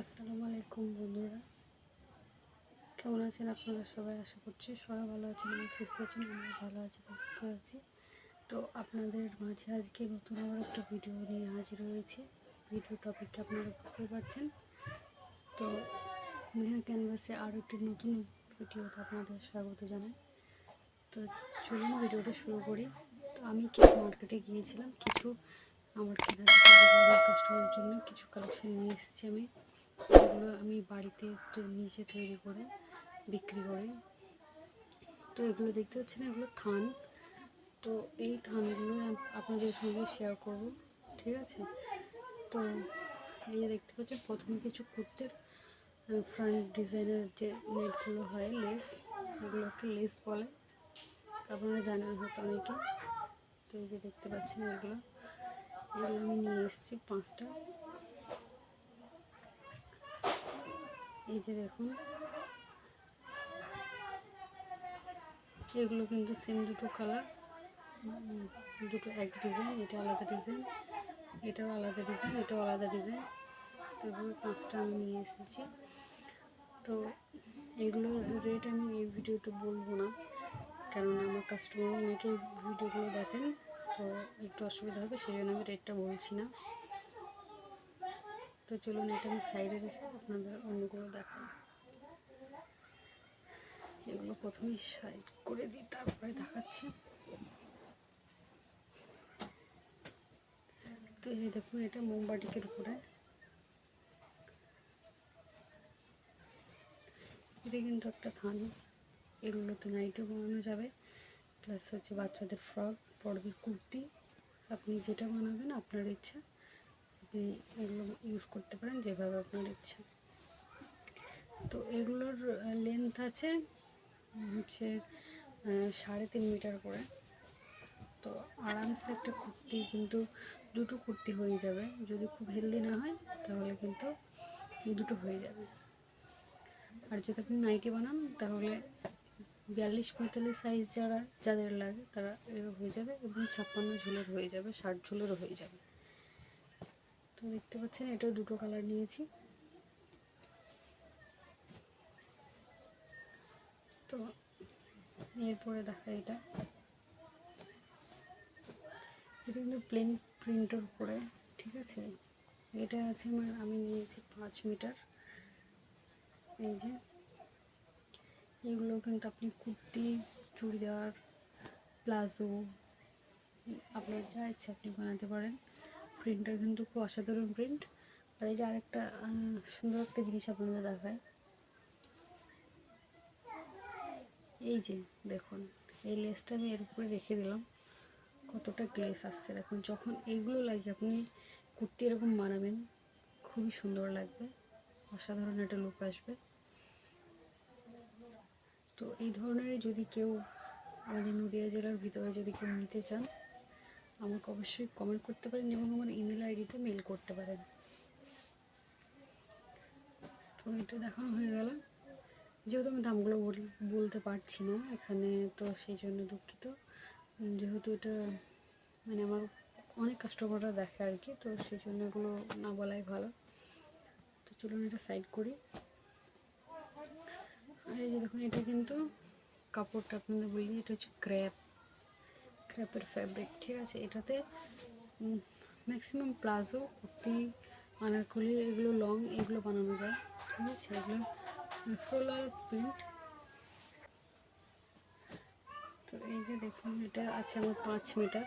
আসসালামু আলাইকুম বন্ধুরা। কেমন আছেন আপনারা সবাই? আশা করছি সবাই ভালো আছেন এবং সুস্থ আছেন আমি ভালো আছি সুস্থ আছি। তো আপনাদের মাঝে আজকে নতুন আবার একটা ভিডিও নিয়ে হাজির হয়েছে। ভিডিও টপিককে আপনারা বুঝতে পারছেন। তো নেহা ক্যানভাসে আরও একটি নতুন ভিডিওতে আপনাদের স্বাগত জানাই। তো চলুন ভিডিওটা শুরু করি। তো আমি কিছু মার্কেটে গিয়েছিলাম। কিছু আমার কেনাকাটা কাস্টমারের জন্য কিছু কালেকশন নিয়ে এসেছি আমি। যেগুলো আমি বাড়িতে তো নিজে তৈরি করে বিক্রি করি। তো এগুলো দেখতে পাচ্ছেন, এগুলো থান। তো এই থানগুলো আপনাদের সঙ্গে শেয়ার করব, ঠিক আছে? তো এই দেখতে পাচ্ছেন, প্রথমে কিছু কুর্তের ফ্রন্ট ডিজাইনের যে নেটগুলো হয় লেস এগুলোকে লেস বলে। আপনারা জানেন হয়তো অনেকে। তো এই যে দেখতে পাচ্ছেন এগুলো। এগুলো আমি নিয়ে এসেছি পাঁচটা। এই যে দেখুন। এগুলো কিন্তু সেম দুটো কালার দুটো এক ডিজাইন এটা আলাদা ডিজাইন এটাও আলাদা ডিজাইন এটাও আলাদা ডিজাইন তো এগুলো পাঁচটা আমি নিয়ে এসেছি। তো এগুলোর রেট আমি এই ভিডিওতে বলব না কারণ আমার কাস্টমার অনেকেই ভিডিওগুলো দেখেন, তো একটু অসুবিধা হবে সেই জন্য আমি রেটটা বলছি না। তো চলুন এটা আমি সাইডে রেখে আপনাদের অন্যগুলো দেখাই। এগুলো প্রথমেই সাইড করে দিই, তারপরে দেখাচ্ছি। তো এই দেখুন, এটা মোমবাটিকের উপরে। এটা কিন্তু একটা থান এগুলো তো নাইটও বানানো যাবে। প্লাস হচ্ছে বাচ্চাদের ফ্রক পড়বে কুর্তি। আপনি যেটা বানাবেন, আপনার ইচ্ছা। এগুলো ইউজ করতে পারেন যেভাবে আপনার ইচ্ছা। তো এগুলোর লেন্থ আছে হচ্ছে সাড়ে তিন মিটার করে। তো আরামসে একটা কুর্তি কিন্তু দুটো কুর্তি হয়ে যাবে। যদি খুব হেলদি না হয়, তাহলে কিন্তু দুটো হয়ে যাবে। আর যদি আপনি নাইটি বানান, তাহলে বিয়াল্লিশ পঁয়তাল্লিশ সাইজ যারা, যাদের লাগে, তারা এর হয়ে যাবে এবং ছাপ্পান্ন ঝুলের হয়ে যাবে, ষাট ঝুলেরও হয়ে যাবে। তো দেখতে পাচ্ছেন, এটাও দুটো কালার নিয়েছি। তো এরপরে দেখা এটা। এটা কিন্তু প্লেন প্রিন্টের উপরে, ঠিক আছে? এটা আছে আমার, আমি নিয়েছি পাঁচ মিটার। এই যে, এগুলো কিন্তু আপনি কুর্তি, চুড়িদার, প্লাজো, আপনার যা ইচ্ছে আপনি বানাতে পারেন। প্রিন্টটা কিন্তু খুব অসাধারণ প্রিন্ট আর এই যে আরেকটা সুন্দর একটা জিনিস আপনাদের দেখায় এই যে দেখুন, এই লেসটা আমি এর উপরে রেখে দিলাম। কতটা গ্লেস আসছে দেখুন, যখন এইগুলো লাগে আপনি কুর্তি এরকম বানাবেন, খুবই সুন্দর লাগবে। অসাধারণ একটা লুক আসবে। তো এই ধরনের যদি কেউ আমাদের নদীয়া জেলার ভিতরে যদি কেউ নিতে চান আমাকে অবশ্যই কমেন্ট করতে পারেন এবং আমার ইমেল আইডিতে মেল করতে পারেন। তো এটা দেখানো হয়ে গেল। যেহেতু আমি দামগুলো বল- বলতে পারছি না এখানে, তো সেই জন্য দুঃখিত। যেহেতু এটা মানে আমার অনেক কাস্টমাররা দেখে আর কি, তো সেই জন্য এগুলো না বলাই ভালো। তো চলুন এটা সাইড করি। আর এই যে দেখুন, এটা কিন্তু কাপড়টা আপনাদের বলি, এটা হচ্ছে ক্র্যাপ ক্র্যাপের ফ্যাব্রিক ঠিক আছে? এটাতে ম্যাক্সিমাম প্লাজো কুর্তি, আনারকলি, এগুলো লং এগুলো বানানো যায়, ঠিক আছে? এগুলো ফ্লোরাল প্রিন্ট তো এই যে দেখুন, এটা আছে আমার পাঁচ মিটার।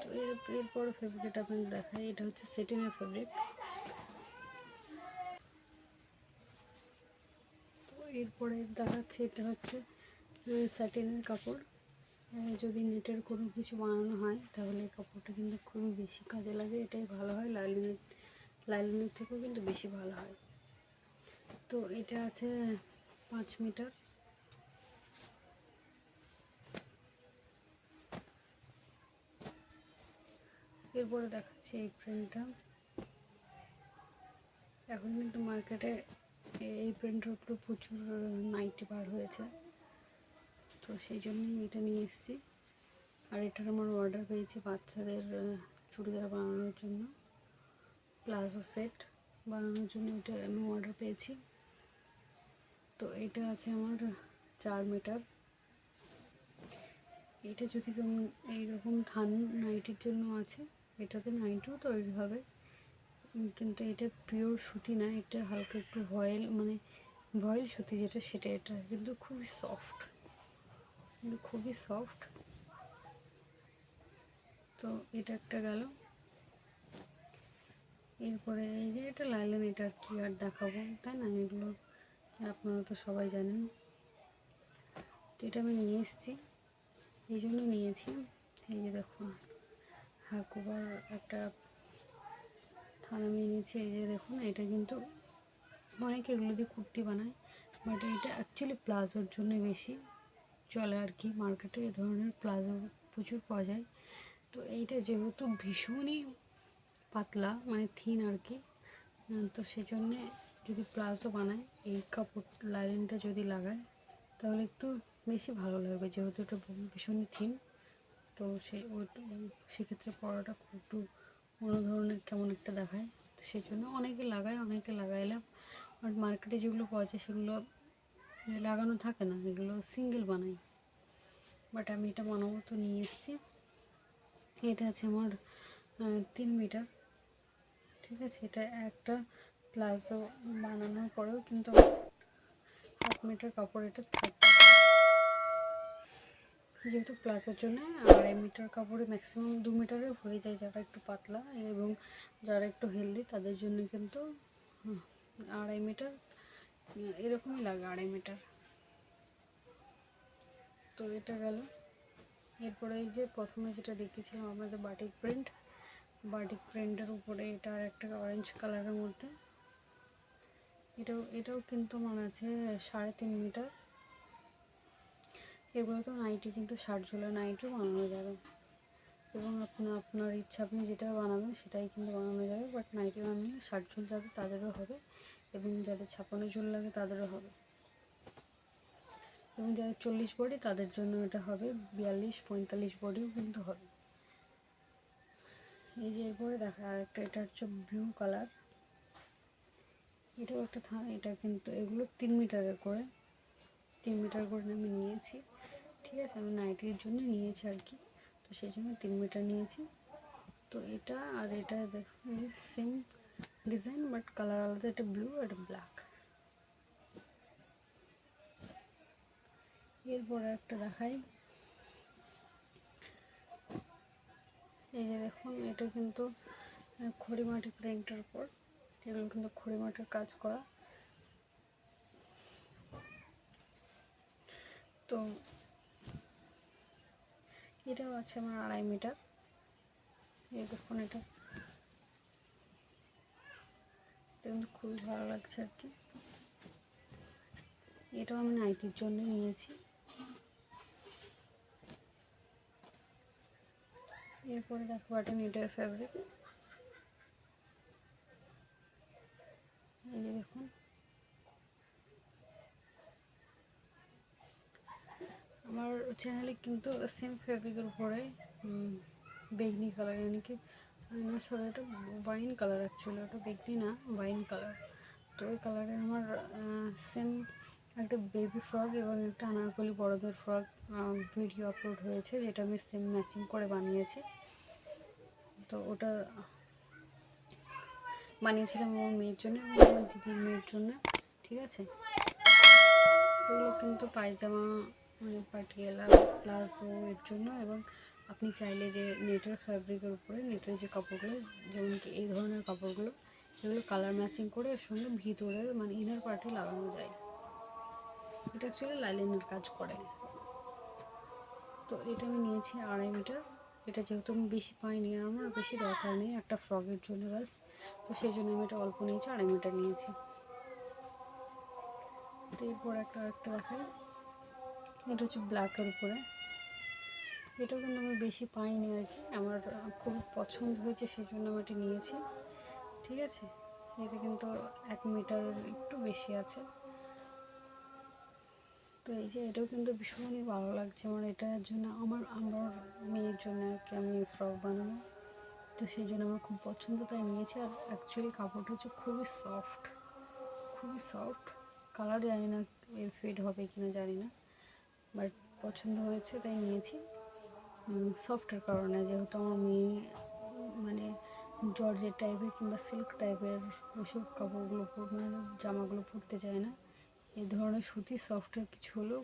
তো এর, এরপর ফেব্রিকটা আপনাদের দেখাই, এটা হচ্ছে সেটিনের ফেব্রিক তো এরপরে দেখাচ্ছে এটা হচ্ছে স্যাটিনের কাপড়। যদি নেটের কোনো কিছু বানানো হয়, তাহলে এই কাপড়টা কিন্তু খুবই বেশি কাজে লাগে। এটাই ভালো হয়, লাইলিনের লাইলিনের থেকেও কিন্তু বেশি ভালো হয়। তো এটা আছে পাঁচ মিটার। এরপরে দেখাচ্ছি এই প্রিন্টটা এখন কিন্তু মার্কেটে এই প্রিন্টের উপরে প্রচুর নাইটি বার হয়েছে। তো সেই জন্যই এটা নিয়ে এসেছি। আর এটার আমার অর্ডার পেয়েছি বাচ্চাদের চুড়িদার বানানোর জন্য। প্লাজো সেট বানানোর জন্য এটা আমি অর্ডার পেয়েছি। তো এটা আছে আমার চার মিটার এটা যদি এইরকম থান নাইটির জন্য আছে, এটাতে নাইটিও তৈরি হবে। কিন্তু এটা পিওর সুতি না, এটা হালকা একটু ভয়েল মানে ভয়েল সুতি যেটা, সেটা এটা। কিন্তু খুবই সফট কিন্তু খুবই সফট তো এটা একটা গেল। এরপরে এই যে এটা লাইলেন, এটা আর কি আর দেখাবো? তাই না? এগুলো আপনারা তো সবাই জানেন। তো এটা আমি নিয়ে এসেছি। এই জন্য নিয়েছি। এই যে দেখুন, হাকুবার একটা থান আমি নিয়েছি এই যে দেখুন, এটা কিন্তু অনেকে এগুলো দিয়ে কুর্তি বানায় বাট এটা অ্যাকচুয়ালি প্লাজোর জন্য বেশি চলে আর কি। মার্কেটে এ ধরনের প্লাজো প্রচুর পাওয়া যায়। তো এইটা যেহেতু ভীষণই পাতলা মানে থিন আর কি তো সেজন্যে যদি প্লাজো বানায়, এই কাপড় লাইনিংটা যদি লাগায়, তাহলে একটু বেশি ভালো লাগবে, যেহেতু এটা ভীষণই থিন। তো সে ওই- সেক্ষেত্রে খুব একটু অন্য ধরনের কেমন একটা দেখায়, তো সেই জন্য অনেকে লাগায়, অনেকে লাগাইলাম বাট মার্কেটে যেগুলো পাওয়া যায় সেগুলো লাগানো থাকে না এগুলো সিঙ্গেল বানাই। বাট আমি এটা বানাবো তো নিয়ে এসেছি। এটা আছে আমার তিন মিটার। ঠিক আছে, এটা একটা প্লাজো বানানোর পরেও কিন্তু হাফ মিটার কাপড় এটা থাকবে। যেহেতু প্লাজোর জন্য আড়াই মিটার কাপড়ে ম্যাক্সিমাম দু মিটারে হয়ে যায় যারা একটু পাতলা এবং যারা একটু হেলদি তাদের জন্য কিন্তু আড়াই মিটার, এরকমই লাগে আড়াই মিটার। তো এটা গেল। এরপরে এই যে প্রথমে যেটা দেখেছিলাম আমাদের বাটিক প্রিন্ট বাটিক প্রিন্টের উপরে এটা আর একটা অরেঞ্জ কালারের মধ্যে। এটাও এটাও কিন্তু মনে আছে সাড়ে তিন মিটার। এগুলো তো নাইটি কিন্তু ষাট ঝোলা নাইটিও বানানো যাবে। এবং আপনার আপনার ইচ্ছা আপনি যেটা বানাবেন সেটাই কিন্তু বানানো যাবে বাট নাইটি বানিয়ে ষাট ঝোল যাদের তাদেরও হবে এবং যাদের ছাপানো ঝোল লাগে তাদেরও হবে। এবং যাদের চল্লিশ বডি তাদের জন্য এটা হবে, বিয়াল্লিশ, পঁয়তাল্লিশ বডিও কিন্তু হবে। এই যে এরপরে দেখা, আরেকটা, এটা হচ্ছে ব্লু কালার এটাও একটা থা, এটা কিন্তু, এগুলো তিন মিটারের করে, তিন মিটার করে আমি নিয়েছি। ঠিক আছে, আমি নাইটির জন্য নিয়েছি আর কি। তো সেই জন্য তিন মিটার নিয়েছি। তো এটা আর এটা দেখুন সেম ডিজাইন বাট কালার আলাদা, এটা ব্লু এটা ব্ল্যাক এরপরে একটা দেখাই। এই যে দেখুন, এটা কিন্তু খড়িমাটি প্রিন্টের উপর এগুলো কিন্তু খড়িমাটির কাজ করা। তো এটাও আছে আমার আড়াই মিটার। এই দেখুন এটা। কিন্তু খুবই ভালো লাগছে আর কি। এটাও আমি নাইটির জন্য নিয়েছি। এরপরে দেখো একটা নেটের ফ্যাব্রিক এই দেখুন। আমার চ্যানেলে কিন্তু সেম ফেব্রিকের উপরে বেগনি কালার মানে কি সরি এটা ওয়াইন কালার অ্যাকচুয়ালি ওটা বেগনি না ওয়াইন কালার তো ওই কালারের আমার সেম একটা বেবি ফ্রক এবং একটা আনারকলি বড়দের ফ্রক ভিডিও আপলোড হয়েছে, যেটা আমি সেম ম্যাচিং করে বানিয়েছি। তো ওটা বানিয়েছিলাম আমার মেয়ের জন্য এবং আমার দিদির মেয়ের জন্য, ঠিক আছে? এগুলো কিন্তু পায়জামা পাটিয়ালা প্লাজো এর জন্য এবং আপনি চাইলে যে নেটের ফ্যাব্রিকের উপরে, নেটের যে কাপড়গুলো, যেমন কি এই ধরনের কাপড়গুলো, এগুলো কালার ম্যাচিং করে এর সঙ্গে ভিতরের মানে ইনার পার্টে লাগানো যায়। এটা অ্যাকচুয়ালি লাইলিনের কাজ করে। তো এটা আমি নিয়েছি আড়াই মিটার এটা যেহেতু আমি বেশি পাইনি, আমার বেশি দরকার নেই একটা ফ্রকের জন্য ব্যাস। তো সেই জন্য আমি এটা অল্প নিয়েছি, আড়াই মিটার নিয়েছি। তো এরপর একটা, আরেকটা দেখাই। এটা হচ্ছে ব্ল্যাকের উপরে। এটাও কিন্তু আমি বেশি পাইনি আর কি। আমার খুব পছন্দ হয়েছে সেই জন্য আমি এটা নিয়েছি। ঠিক আছে? এটা কিন্তু এক মিটার একটু বেশি আছে। তো এই যে এটাও কিন্তু ভীষণই ভালো লাগছে আমার। এটার জন্য আমার আমার মেয়ের জন্য আর কি আমি ফ্রক বানাবো। তো সেই জন্য আমার খুব পছন্দ, তাই নিয়েছি। আর অ্যাকচুয়ালি কাপড়টা হচ্ছে খুবই সফট খুবই সফট কালার জানি না এর ফেড হবে কি না জানি না। বাট পছন্দ হয়েছে, তাই নিয়েছি। সফটের কারণে, যেহেতু আমার মেয়ে মানে জর্জের টাইপের কিংবা সিল্ক টাইপের ওইসব কাপড়গুলো মানে জামাগুলো পরতে চায় না। এই ধরনের সুতি সফটের কিছু হলেও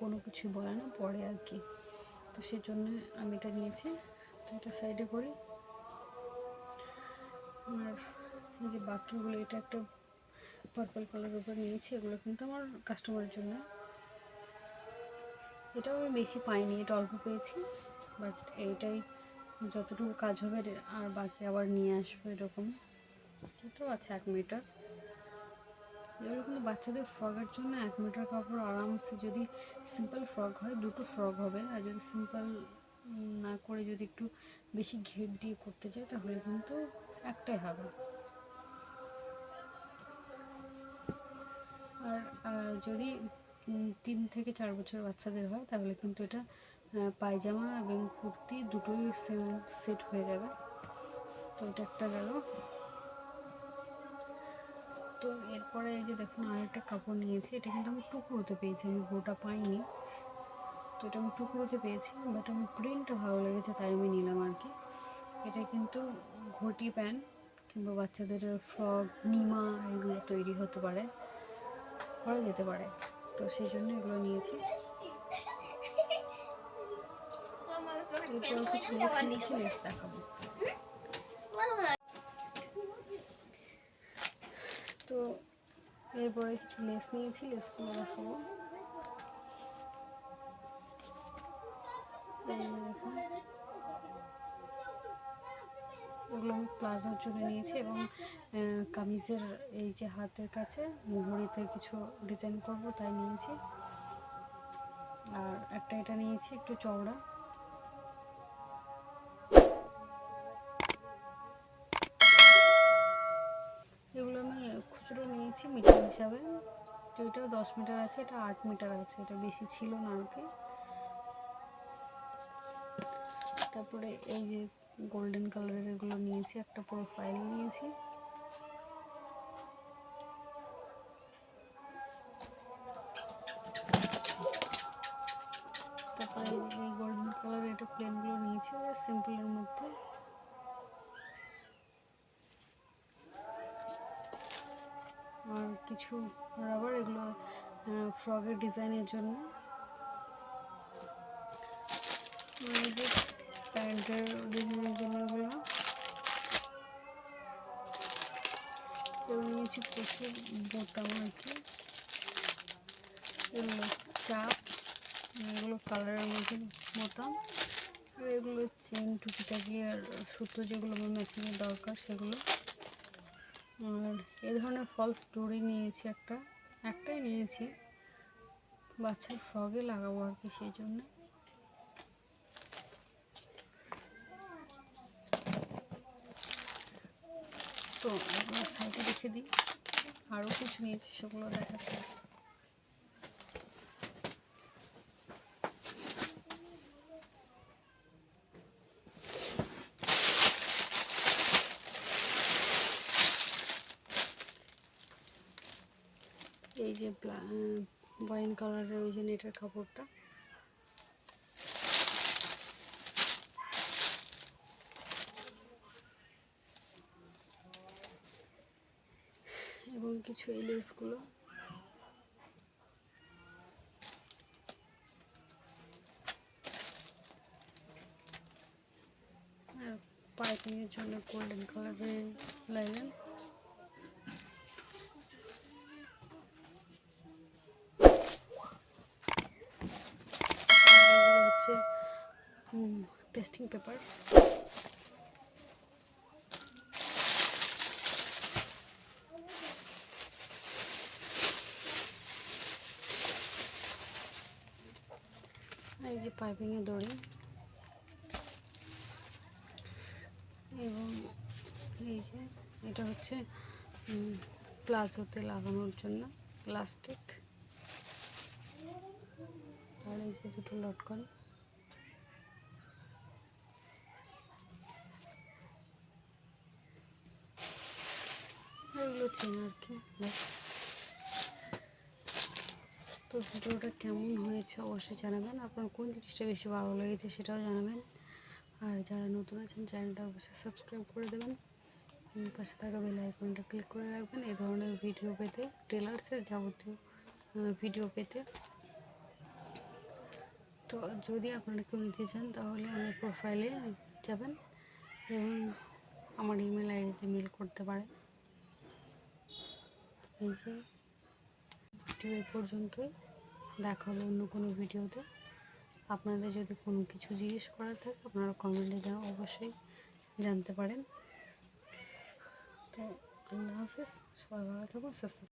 কোনো কিছু বলে না, পরে আর কি। তো সেই জন্য আমি এটা নিয়েছি। তো এটা সাইডে করি। আর এই যে বাকিগুলো, এটা একটা পার্পল কালারের উপর নিয়েছি, এগুলো কিন্তু আমার কাস্টমারের জন্য। এটাও আমি বেশি পাইনি, এটা অল্প পেয়েছি। বাট এইটাই যতটুকু কাজ হবে আর বাকি আবার নিয়ে আসব এরকম। এটাও আছে এক মিটার এগুলো কিন্তু বাচ্চাদের ফ্রকের জন্য এক মিটার কাপড় আরামসে যদি সিম্পল ফ্রক হয়, দুটো ফ্রক হবে। আর যদি সিম্পল না করে যদি একটু বেশি ঘের দিয়ে করতে চাই তাহলে কিন্তু একটাই হবে। আর যদি তিন থেকে চার বছর বাচ্চাদের হয়, তাহলে কিন্তু এটা পায়জামা এবং কুর্তি দুটোই সেট হয়ে যাবে। তো এটা একটা গেল। তো এরপরে এই যে দেখুন আর একটা কাপড় নিয়েছি, এটা কিন্তু আমি টুকরোতে পেয়েছি, আমি গোটা পাইনি। তো এটা আমি টুকরোতে পেয়েছি বাট আমার প্রিন্টটা ভালো লেগেছে, তাই আমি নিলাম আর কি। এটা কিন্তু ঘটি প্যান্ট, কিংবা বাচ্চাদের ফ্রক, নিমা, এগুলো তৈরি হতে পারে, করা যেতে পারে। তো সেই জন্য এগুলো নিয়েছি। দেখাবো। তো এরপরে কিছু লেস নিয়েছি লেসগুলো আমি প্লাজোর জন্য নিয়েছি এবং কামিজের এই যে হাতের কাছে মুহুরিতে কিছু ডিজাইন করব, তাই নিয়েছি। আর একটা এটা নিয়েছি, একটু চওড়া। এগুলো আমি খুচরো নিয়েছি মিটার হিসাবে। তো এটাও দশ মিটার আছে, এটা আট মিটার আছে, এটা বেশি ছিল না আর কি তারপরে এই যে গোল্ডেন কালারের এগুলো নিয়েছি, একটা পুরো ফাইল নিয়েছি। তারপরে এই গোল্ডেন কালারের এটা প্লেনগুলো নিয়েছি সিম্পলের মধ্যে। আর কিছু রাবার এগুলো ফ্রকের ডিজাইনের জন্য। ডিজাইনের জন্য এগুলো নিয়েছি প্রচুর বোতাম আর কি এগুলো চাপ, এগুলো কালারের মধ্যে বোতাম। আর এগুলো চেন টুকিটাকি আর সুতো যেগুলো ম্যাচিংয়ের দরকার সেগুলো। আর এ ধরনের ফলস ডোরি নিয়েছি একটা। একটাই নিয়েছি। বাচ্চার ফ্রগে লাগাবো আর কি সেই জন্য। তো এগুলো সাইডে রেখে দিই। আরও কিছু নিয়েছি, সেগুলো দেখাচ্ছি। এই যে ওয়াইন কালারের ওই যে নেটের কাপড়টা এবং কিছু এই লেসগুলো আর পাইপিংয়ের জন্য গোল্ডেন কালারের লাইলেন হচ্ছে পেস্টিং পেপার যে পাইপিংয়ে দড়ি। এবং এই যে এটা হচ্ছে প্লাজোতে লাগানোর জন্য প্লাস্টিক আর এই যে দুটো লটকন। এগুলো চেন আর কি? ব্যাস। তো ভিডিওটা কেমন হয়েছে অবশ্যই জানাবেন। আপনার কোন জিনিসটা বেশি ভালো লেগেছে সেটাও জানাবেন। আর যারা নতুন আছেন, চ্যানেলটা অবশ্যই সাবস্ক্রাইব করে দেবেন। পাশে থাকা বেল আইকনটা ক্লিক করে রাখবেন। এই ধরনের ভিডিও পেতে, টেলার্সের যাবতীয় ভিডিও পেতে। তো যদি আপনারা কেউ নিতে চান, তাহলে আমার প্রোফাইলে যাবেন এবং আমার ইমেল আইডিতে মেল করতে পারেন। এই যে ভিডিও পর্যন্তই। দেখা হবে অন্য কোনো ভিডিওতে আপনাদের যদি কোনো কিছু জিজ্ঞেস করার থাকে, আপনারা কমেন্টে যা অবশ্যই জানতে পারেন তো আল্লাহ হাফিজ, সবাই ভালো থাকুন, সুস্থ।